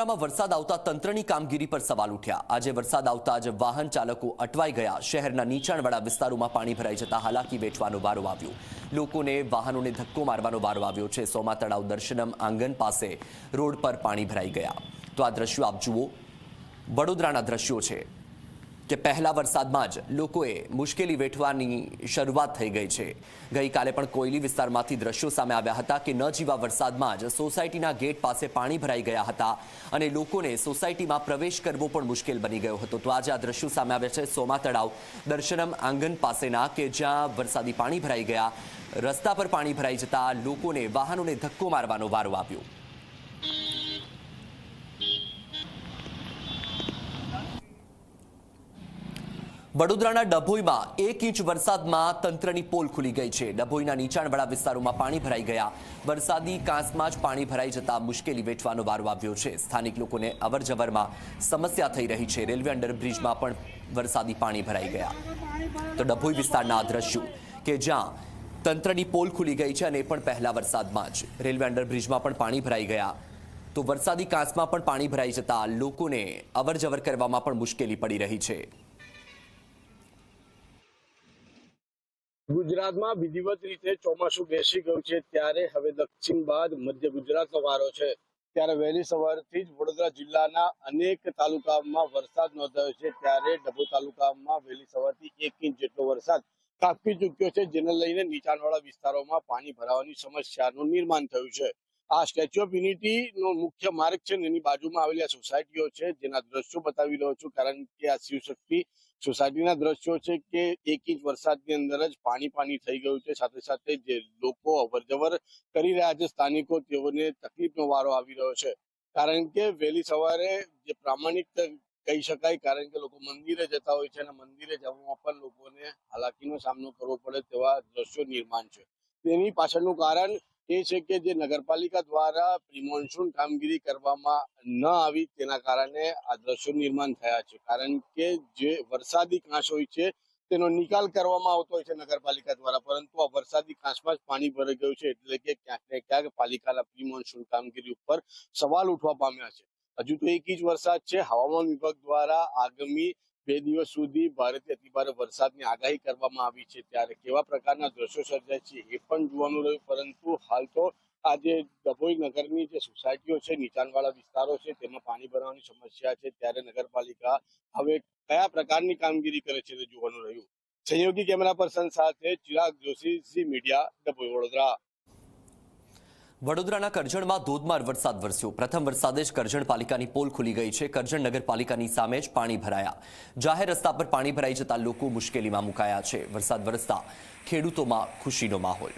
વરસાદ આવતા તંત્રની કામગીરી પર સવાલ ઉઠ્યા. આજે વરસાદ આવતા જ વાહન ચાલકો અટવાઈ ગયા. શહેરના નીચાણવાળા વિસ્તારોમાં પાણી ભરાઈ જતા હાલાકી વેઠવાનો વારો આવ્યો. લોકોને વાહનોને ધક્કો મારવાનો વારો આવ્યો છે. સોમા તળાવ દર્શનમ આંગણ પાસે રોડ પર પાણી ભરાઈ ગયા. તો આ દ્રશ્યો આપ જુઓ. વડોદરાના દ્રશ્યો છે. કે પહેલા વરસાદમાં જ લોકોએ મુશ્કેલી વેઠવાની શરૂઆત થઈ ગઈ છે. ગઈકાલે પણ કોયલી વિસ્તારમાંથી દ્રશ્યો સામે આવ્યા હતા કે ન જીવા વરસાદમાં જ સોસાયટીના ગેટ પાસે પાણી ભરાઈ ગયા હતા અને લોકોને સોસાયટીમાં પ્રવેશ કરવો પણ મુશ્કેલ બની ગયો હતો. તો આજે આ દ્રશ્યો સામે આવ્યા છે સોમા તળાવ દર્શનમ આંગણ પાસેના કે જ્યાં વરસાદી પાણી ભરાઈ ગયા. રસ્તા પર પાણી ભરાઈ જતા લોકોને વાહનોને ધક્કો મારવાનો વારો આવ્યો. વડોદરાના ડભોઈમાં એક ઇંચ વરસાદમાં તંત્રની પોલ ખુલી ગઈ છે. ડભોઈના નીચાણવાળા વિસ્તારોમાં પાણી ભરાઈ ગયા. વરસાદી કાંસમાં જ પાણી ભરાઈ જતા મુશ્કેલી વેઠવાનો વારો આવ્યો છે. સ્થાનિક લોકોને અવરજવરમાં સમસ્યા થઈ રહી છે. રેલવે અંડરબ્રિજમાં પણ વરસાદી પાણી ભરાઈ ગયા. તો ડભોઈ વિસ્તારના આ દ્રશ્યો કે જ્યાં તંત્રની પોલ ખુલી ગઈ છે અને એ પણ પહેલા વરસાદમાં જ. રેલવે અંડરબ્રિજમાં પણ પાણી ભરાઈ ગયા. તો વરસાદી કાંસમાં પણ પાણી ભરાઈ જતા લોકોને અવરજવર કરવામાં પણ મુશ્કેલી પડી રહી છે. ગુજરાતમાં વિધિવત રીતે ચોમાસું બેસી ગયું છે ત્યારે હવે દક્ષિણ બાદ મધ્ય ગુજરાતનો વારો છે. ત્યારે વહેલી સવારથી જ વડોદરા જિલ્લાના અનેક તાલુકામાં વરસાદ નોંધાયો છે. ત્યારે ડભો તાલુકામાં વહેલી સવારથી એક ઇંચ જેટલો વરસાદ કાપી ચૂક્યો છે, જેને લઈને નીચાણવાળા વિસ્તારોમાં પાણી ભરાવાની સમસ્યાનું નિર્માણ થયું છે. આ સ્ટેચ્યુ ઓફ યુનિટી નો મુખ્ય માર્ગ છે એની બાજુમાં આવેલી આ સોસાયટીઓ છે, જેના દ્રશ્યો બતાવી રહ્યો છું. કારણ કે આ શિવશક્તિ સોસાયટીના દ્રશ્યો છે કે એક ઇંચ વરસાદની અંદર જ પાણી પાણી થઈ ગયું છે. સાથે સાથે જે લોકો અવરજવર કરી રહ્યા છે, સ્થાનિકો, તેઓને તકલીફનો વારો આવી રહ્યો છે. કારણ કે વહેલી સવારે જે પ્રામાણિક કહી શકાય, કારણ કે લોકો મંદિરે જતા હોય છે અને મંદિરે જવામાં પણ લોકોને હાલાકીનો સામનો કરવો પડે તેવા દ્રશ્યો નિર્માણ છે. તેની પાછળનું કારણ એ છે કે જે નગરપાલિકા દ્વારા પ્રિમોન્સૂન કામગીરી કરવામાં ન આવી તેના કારણે આ દ્રશ્યો નિર્માણ થયા છે. કારણ કે જે વરસાદી કાંસ હોય છે, તેનો નિકાલ કરવામાં આવતો હોય છે નગરપાલિકા દ્વારા. પરંતુ આ વરસાદી કાંસમાં જ પાણી ભરાઈ ગયું છે એટલે કે ક્યાંક ને ક્યાંક પાલિકાના પ્રિમોન્સૂન કામગીરી ઉપર સવાલ ઉઠવા પામ્યા છે. હજુ તો એક ઇંચ વરસાદ છે. હવામાન વિભાગ દ્વારા આગામી બે દિવસ સુધી ભારેથી અતિભારે વરસાદની આગાહી કરવામાં આવી છે. ત્યારે કેવા પ્રકારના દ્રશ્યો સર્જાય છે એ પણ જોવાનું રહ્યું. પરંતુ હાલ તો આ જે ડભોઈ નગરની જે સોસાયટીઓ છે, નીચાણવાળા વિસ્તારો છે, તેમાં પાણી ભરવાની સમસ્યા છે. ત્યારે નગરપાલિકા હવે કયા પ્રકારની કામગીરી કરે છે તે જોવાનું રહ્યું. સહયોગી કેમેરા પર્સન સાથે ચિરાગ જોશી, ઝી મીડિયા, ડભોઈ વડોદરા. વડોદરાના કરજણમાં ધોધમાર વરસાદ વરસ્યો. પ્રથમ વરસાદે જ કરજણ પાલિકાની પોલ ખુલી ગઈ છે. કરજણ નગરપાલિકાની સામે જ પાણી ભરાયા. જાહેર રસ્તા પર પાણી ભરાઈ જતા લોકો મુશ્કેલીમાં મુકાયા છે. વરસાદ વરસતા ખેડૂતોમાં ખુશીનો માહોલ.